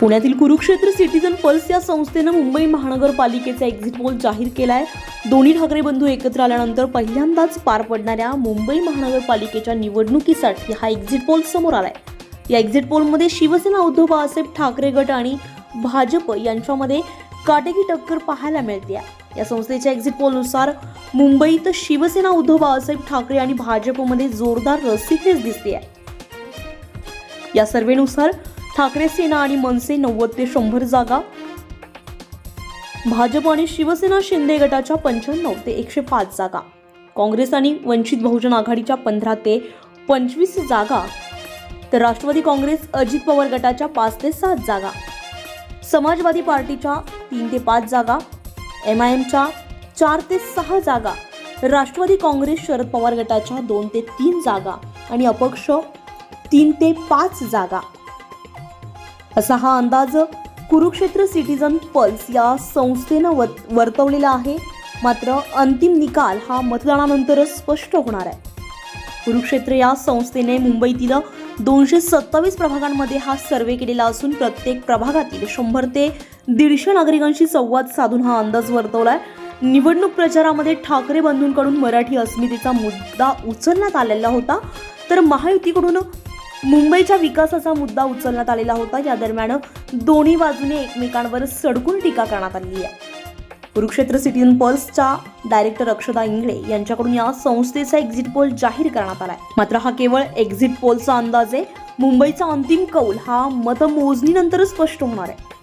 पुण्यातील Kurukshetra citizen pulse या संस्थेनं मुंबई महानगरपालिकेचा एक्झिट पोल जाहीर केला आहे दोन्ही ठाकरे बंधू एकत्र आल्यानंतर पहिल्यांदाच पार पडणाऱ्या मुंबई महानगरपालिकेच्या निवडणुकीसाठी हा एक्झिट पोल समोर आलाय. या एक्झिट पोलमध्ये शिवसेना उद्धव बाळासाहेब ठाकरे गट आणि भाजप यांच्यामध्ये काटेकी टक्कर पाहायला मिळते या संस्थेच्या एक्झिट पोलनुसार मुंबईत शिवसेना उद्धव बाळासाहेब ठाकरे आणि भाजपमध्ये जोरदार रस्सीखेच दिसते या सर्वेनुसार ठाकरे सेना आणि मनसे नव्वद ते शंभर जागा. भाजप आणि शिवसेना शिंदे गटाच्या पंच्याण्णव ते एकशे पाच जागा. काँग्रेस आणि वंचित बहुजन आघाडीच्या पंधरा ते पंचवीस जागा. तर राष्ट्रवादी काँग्रेस अजित पवार गटाच्या पाच ते सात जागा. समाजवादी पार्टीच्या तीन ते पाच जागा. एम आय एमच्या चार ते सहा जागा. राष्ट्रवादी काँग्रेस शरद पवार गटाच्या दोन ते तीन जागा. आणि अपक्ष तीन ते पाच जागा. असा हा अंदाज कुरुक्षेत्र सिटीजन पल्स या संस्थेनं वत वर्तवलेला आहे. मात्र अंतिम निकाल हा मतदानानंतरच स्पष्ट होणार आहे. कुरुक्षेत्र या संस्थेने मुंबईतील दोनशे सत्तावीस प्रभागांमध्ये हा सर्वे केलेला असून प्रत्येक प्रभागातील शंभर ते दीडशे नागरिकांशी संवाद साधून हा अंदाज वर्तवलाय. निवडणूक प्रचारामध्ये ठाकरे बंधूंकडून मराठी अस्मितेचा मुद्दा उचलण्यात आलेला होता. तर महायुतीकडून मुंबईच्या विकासाचा मुद्दा उचलण्यात आलेला होता. या दरम्यान दोन्ही बाजूने एकमेकांवर सडकून टीका करण्यात आलेली आहे. कुरुक्षेत्र सिटीजन पल्सच्या डायरेक्टर अक्षदा इंगळे यांच्याकडून या संस्थेचा एक्झिट पोल जाहीर करण्यात आलाय. मात्र हा केवळ एक्झिट पोलचा अंदाज आहे. मुंबईचा अंतिम कौल हा मतमोजणीनंतरच स्पष्ट होणार आहे.